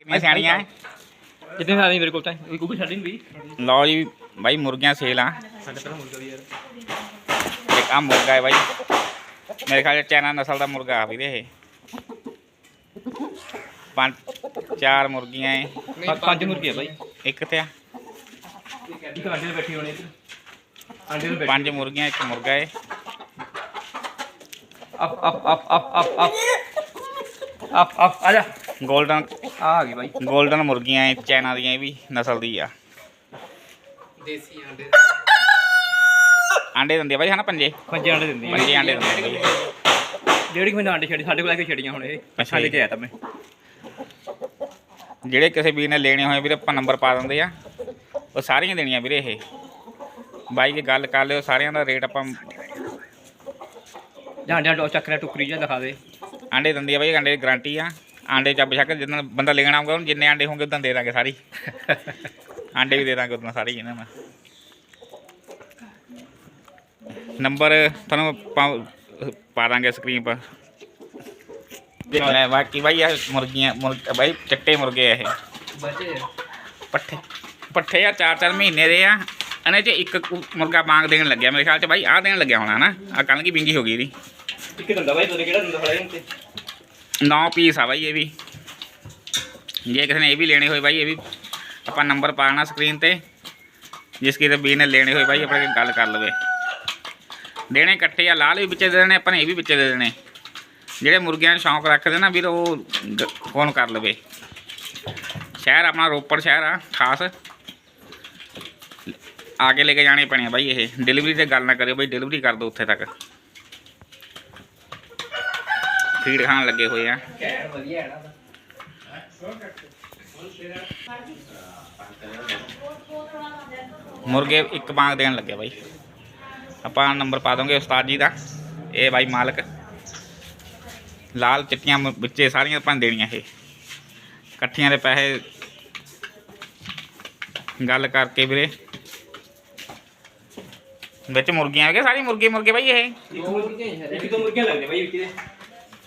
ਕਿੰਨੀਆਂ ਸਿਆਣੀਆਂ ਐ? ਕਿੰਨੇ ਸਾਲ ਦੀ ਮੇਰੇ ਕੋਲ? ਤਾਂ ਕੋਈ ਕੋਈ ਛੱਡੀ ਨਹੀਂ ਵੀ। ਲਓ ਜੀ ਬਾਈ ਮੁਰਗੀਆਂ ਸੇਲ ਆ। ਸਾਡੇ ਪਹਿਲਾਂ ਮੁਰਗਾ ਵੀ ਯਾਰ ਇੱਕ ਆ ਮੁਰਗਾ ਹੈ ਬਾਈ। ਮੇਰੇ ਖਿਆਲ ਚ ਚਾਈਨਾ ਨਸਲ ਦਾ ਮੁਰਗਾ ਆ ਵੀਰੇ ਇਹ। ਪੰਜ ਚਾਰ ਮੁਰਗੀਆਂ ਐ ਪੰਜ- ਪੰਜ ਮੁਰਗੇ ਆ ਬਾਈ। ਇੱਕ ਤੇ ਆ। ਇੱਕ ਆਂਡੇ ਤੇ ਬੈਠੀ ਹੋਣੀ ਆਂਡੇ ਤੇ ਬੈਠੀ ਪੰਜ ਮੁਰਗੀਆਂ ਇੱਕ ਮੁਰਗਾ ਏ up up up up up. Up up up ਆ ਜਾ। 골ਡਨ ਆ ਆ ਗਈ ਬਾਈ। 골ਡਨ ਮੁਰਗੀਆਂ ਏ ਚਾਈਨਾ ਦੀਆਂ ਇਹ ਵੀ ਨਸਲ ਦੀ ਆ। ਦੇਸੀ ਆਂਡੇ ਆਂਡੇ ਦਿੰਦੇ ਆ ਬਾਈ ਹਨਾ ਪੰਜੇ? ਪੰਜੇ ਆਂਡੇ ਦਿੰਦੀ ਪੰਜੇ ਆਂਡੇ ਦਿੰਦੇ ਆ ਬਾਈ। ਜਿਹੜੀ ਕੋਈ ਆਂਡੇ ਛੱਡੀ ਸਾਡੇ ਕੋਲ ਆ ਕੇ ਛੱਡੀਆਂ ਹੁਣ ਇਹ। ਅੱਛਾ ਸਾਡੇ ਜੀ। ਚ ਆਇਆ ਤਾਂ ਮੈਂ। ਜਿਹੜੇ ਕਿਸੇ ਵੀਰ ਨੇ ਲੈਣੇ ਹੋਏ ਵੀਰੇ ਆਪਾਂ ਨੰਬਰ ਪਾ ਦਿੰਦੇ ਆ। ਉਹ ਸਾਰੀਆਂ ਦੇਣੀਆਂ ਵੀਰੇ ਇਹ। ਬਾਈ ਜੀ ਗੱਲ ਕਰ ਲਿਓ ਸਾਰਿਆਂ ਦਾ ਰੇਟ ਆਪਾਂ ਜਾਂ ਜਾਂ ਚੱਕਰਾ ਟੁਕਰੀ ਜਾਂ ਦਿਖਾ ਦੇ। ਆਂਡੇ ਦਿੰਦੀ ਆ ਬਾਈ ਆਂਡੇ ਦੀ ਗਾਰੰਟੀ ਆ। ਆਂਡੇ ਚੱਬ ਛੱਕ ਜਿੰਨਾ ਬੰਦਾ ਲੈਣਾ ਆਊਗਾ ਉਹਨੂੰ ਜਿੰਨੇ ਆਂਡੇ ਹੋਣਗੇ ਉਦੋਂ ਦੇ ਦਾਂਗੇ ਸਾਰੀ। ਆਂਡੇ ਵੀ ਦੇ ਦਾਂਗੇ ਉਦੋਂ ਸਾਰੀ ਇਹਨਾਂ ਨੂੰ। ਨੰਬਰ ਤੁਹਾਨੂੰ ਪਾ- ਦਾਂਗੇ ਸਕਰੀਨ ਪਰ। ਲੈ ਬਾਕੀ ਬਾਈ ਇਹ ਮੁਰਗੀਆਂ ਮੁਰਗ ਬਾਈ ਚਿੱਟੇ ਮੁਰਗੇ ਆ ਇਹ। ਪੱਠੇ ਪੱਠੇ ਆ ਚਾਰ ਚਾਰ ਮਹੀਨੇ ਦੇ ਆ। ਇਹਨੇ ਚ ਇੱਕ ਕੁ ਮੁਰਗਾ ਬਾਂਗ ਦੇਣ ਲੱਗਿਆ ਮੇਰੇ ਖਿਆਲ ਚ ਬਾਈ, ਆਹ ਦੇਣ ਲੱਗਿਆ ਹੋਣਾ ਨਾ ਆ ਕੱਲ ਕੀ ਬਿੰਗੀ ਹੋ ਗਈ ਇਹਦੀ। ਇੱਕ ਦੰਦਾ ਬਾਈ? ਤੋਰੇ ਕਿਹੜਾ ਦੰਦਾ ਫੜਾ ਤੇ? नौ पीस है भाई ये भी। जे किसी ने यह भी लेने हुए भाई, ये भी आप नंबर पालना स्क्रीन पर जिसकी तो भी ने लेने हुए भाई, अपने गल कर लवे। देने कट्ठे या लाल भी बिचे दे देने, अपने ये भी बिचे दे देने। जोड़े मुर्गियों शौक रखते ना भी तो वो फ़ोन कर लवे। शहर अपना रोपड़ शहर आ खास आके लेके जाने पैने भाई, ये। डिलीवरी से गल ना करो भाई, डिलीवरी कर दो उत्थे तक। ਫੀਡ ਖਾਣ ਲੱਗੇ ਹੋਏ ਆ। ਮੁਰਗੇ ਇੱਕ ਬਾਂਗ ਦੇਣ ਲੱਗੇ ਬਾਈ। ਆਪਾਂ ਨੰਬਰ ਪਾ ਦੋਗੇ ਉਸਤਾਦ ਜੀ ਦਾ। ਇਹ ਬਾਈ ਮਾਲਕ। ਲਾਲ ਚਿੱਟੀਆਂ ਮੁ- ਵਿੱਚੇ ਸਾਰੀਆਂ ਆਪਾਂ ਦੇਣੀਆਂ ਇਹ। ਇਕੱਠੀਆਂ ਦੇ ਪੈਸੇ ਗੱਲ ਕਰਕੇ ਵੀਰੇ। ਵਿੱਚ ਮੁਰਗੀਆਂ ਹੈਗੇ ਸਾਰੀ ਮੁਰਗੇ ਮੁਰਗੇ ਬਾਈ ਇਹ। ਇੱਕ ਦੋ ਮੁਰਗੀਆਂ ਲੱਗਦੇ ਬਾਈ ਵਿੱਚ। ਦੇ